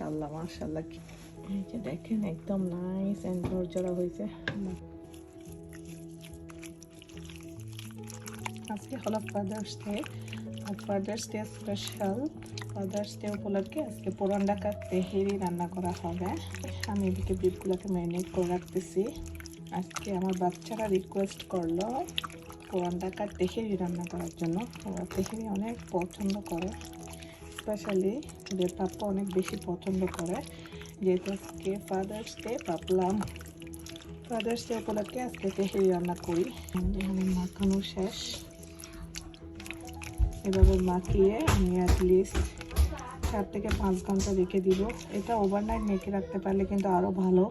মাশাল্লাহ মাশাল্লাহ এই যে দেখেন একদম নাইস এন্ড ঝরঝরা হয়েছে। আজকে হলো ফাদার্স ডে আর Father's Day special Father's Day উপলক্ষে আজকে পুরান ঢাকার তেহেরি রান্না করা হবে। আমি এদিকে বিফগুলোকে ম্যারিনেট করে রাখতেছি। আজকে আমার বাচ্চারা রিকোয়েস্ট করল পুরান ঢাকার তেহেরি রান্না করার জন্য। তেহেরি অনেক পছন্দ করে। স্পেশালি ওদের পাপ্পা অনেক বেশি পছন্দ করে, যেহেতু আজকে ফাদার্স ডে ভাবলাম। ফাদার্স ডে উপলক্ষে আজকে তেহেরি রান্না করি। যেখানে মাখানো শেষ। এভাবে মাখিয়ে আমি অ্যাটলিস্ট চার থেকে পাঁচ ঘণ্টা রেখে দিব। এটা ওভারনাইট মেখে রাখতে পারলে কিন্তু আরও ভালো।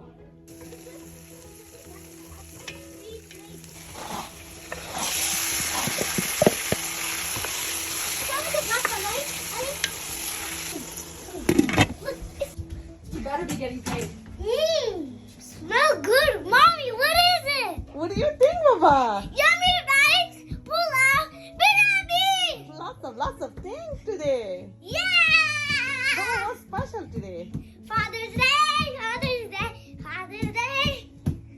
Getting paid. Mmm, smell good. Mommy, what is it? What do you think, Baba? Yummy rice, pulao, biryani. Lots of lots of things today. Yeah! Baba, what's special today? Father's Day, Father's Day, Father's Day.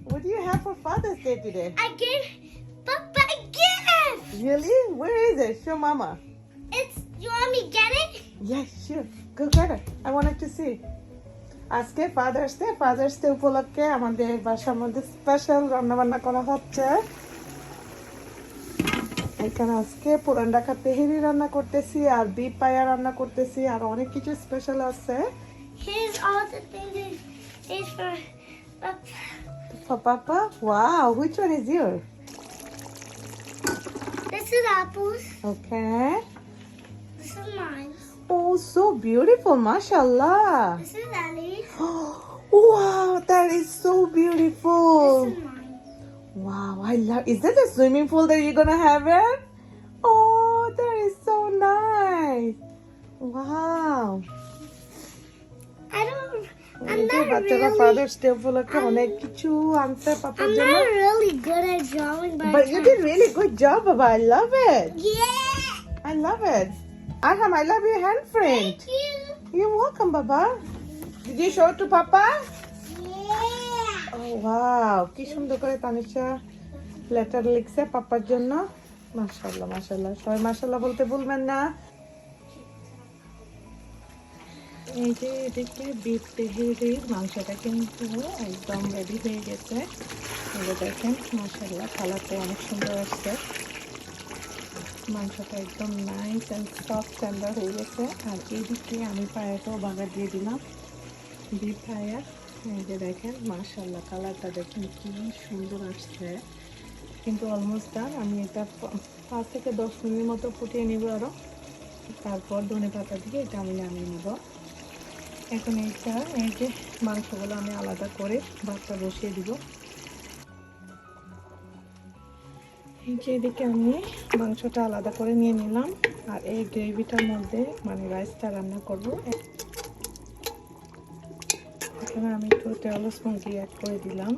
What do you have for Father's Day today? I gave Papa a gift. Really? Where is it? Show Mama. It's, you want me to get it? Yes, sure. Go get it. I wanted to see. আজকে father's day Father's day উপলক্ষে আমাদের বাসার মধ্যে special রান্না বান্না করা হচ্ছে এখানে আজকে পুরান ঢাকা তেহেরি রান্না করতেছি আর বিপ পায়া রান্না করতেছি আর অনেক কিছু স্পেশাল আছে Here's all the things is, is for Papa. For Papa? Wow, which one is yours? This is apples. Okay. This is mine. Oh, so beautiful, mashallah. This is Ellie's. wow, that is so beautiful. This is mine. Wow, I love. Is that a swimming pool that you're gonna have it? Oh, that is so nice. Wow. I don't. I'm এই যে not বাচ্চারা really. Father's day উপলক্ষে অনেক কিছু আনতে পাপার I'm জন্য not really good at drawing, but, But I you can. did really good job, Baba. I love it. Yeah. I love it. Arham, I love your handprint. Thank you. You're welcome, Baba. Did you show it to Papa? Yeah. Oh, wow. কি সুন্দর করে Tanisha letter লিখছে পাপার জন্য মাশাআল্লাহ মাশাআল্লাহ সবাই মাশাআল্লাহ বলতে ভুলবেন না এই যে এদিকে বিফ তেহেরির মাংসটা কিন্তু একদম রেডি হয়ে গেছে দেখেন মাশাআল্লাহ কালারটা অনেক সুন্দর আসছে মাংসটা একদম নাইস অ্যান্ড সফট টেন্ডার হয়ে গেছে। আর এইদিকে আমি পায়াটাও বাগার দিয়ে দিলাম। বিফ পায়া এই যে দেখেন মাশাল্লাহ কালারটা দেখেন কি সুন্দর আসছে। কিন্তু অলমোস্ট ডান আমি এটা পাঁচ থেকে দশ মিনিট মতো ফুটিয়ে নিব আরও তারপর ধনে পাতা দিয়ে এটা আমি নামিয়ে নিব। এখন এইটা, এই যে মাংসগুলো আমি আলাদা করে ভাতটা বসিয়ে দিব। এই এদিকে আমি মাংসটা আলাদা করে নিয়ে নিলাম, আর এই গ্রেভিটার মধ্যে মানে রাইসটা রান্না করব। এখানে আমি একটু স্পুন দিয়ে অ্যাড করে দিলাম।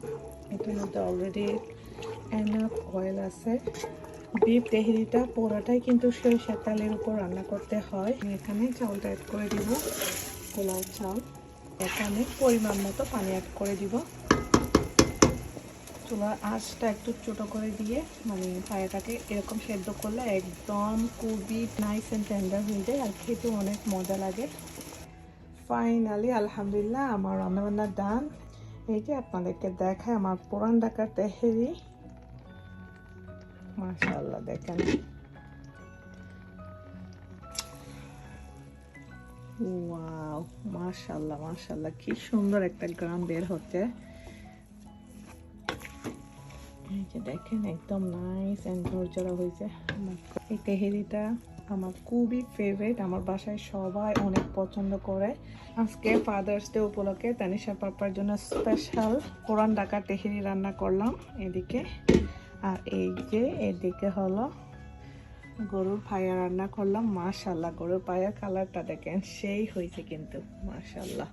এটার মধ্যে অলরেডি এনাফ অয়েল আছে। বিফ তেহেরিটা, পোড়াটাই কিন্তু সরিষার তেলের উপর রান্না করতে হয়। এখানে চাউলটা অ্যাড করে দিব পোলাও চাল। এখানে পরিমাণ মতো পানি অ্যাড করে দিব। চুলার আঁচটা একটু ছোটো করে দিয়ে মানে পায়াটাকে এরকম সেদ্ধ করলে একদম খুবই নাইস অ্যান্ড টেন্ডার হয়ে যায় আর খেতে অনেক মজা লাগে। ফাইনালি আলহামদুলিল্লাহ, আমার রান্নাবান্না ডান এই যে আপনাদেরকে দেখায় আমার পুরান ঢাকার তেহেরি। মাশাল্লাহ দেখেন। ওয়াও মাশাল্লাহ কি সুন্দর একটা গ্রাম বের হচ্ছে। যে দেখেন একদম নাইস অ্যান্ড ঝরঝরা হয়েছে। এই তেহেরিটা আমার খুবই ফেভারিট আমার বাসায় সবাই অনেক পছন্দ করে। আজকে ফাদার্স ডে উপলক্ষে তানিশা পাপার জন্য স্পেশাল কোরআন ডাকা তেহেরি রান্না করলাম এদিকে। আর এই যে এদিকে হলো গরুর পায়া রান্না করলাম। মাশাল্লাহ গরুর পায়ার কালারটা দেখেন সেই হয়েছে কিন্তু মাশাল্লাহ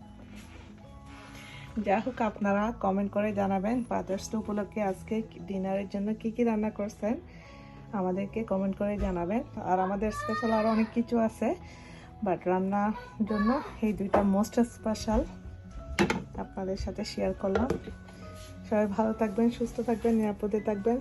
যাই হোক আপনারা কমেন্ট করে জানাবেন ফাদার্স ডে উপলক্ষে আজকে ডিনারের জন্য কি কি রান্না করছেন, আমাদেরকে কমেন্ট করে জানাবেন। আর আমাদের স্পেশাল আরও অনেক কিছু আছে বাট রান্নার জন্য এই দুইটা মোস্ট স্পেশাল আপনাদের সাথে শেয়ার করলাম। সবাই ভালো থাকবেন, সুস্থ থাকবেন, নিরাপদে থাকবেন।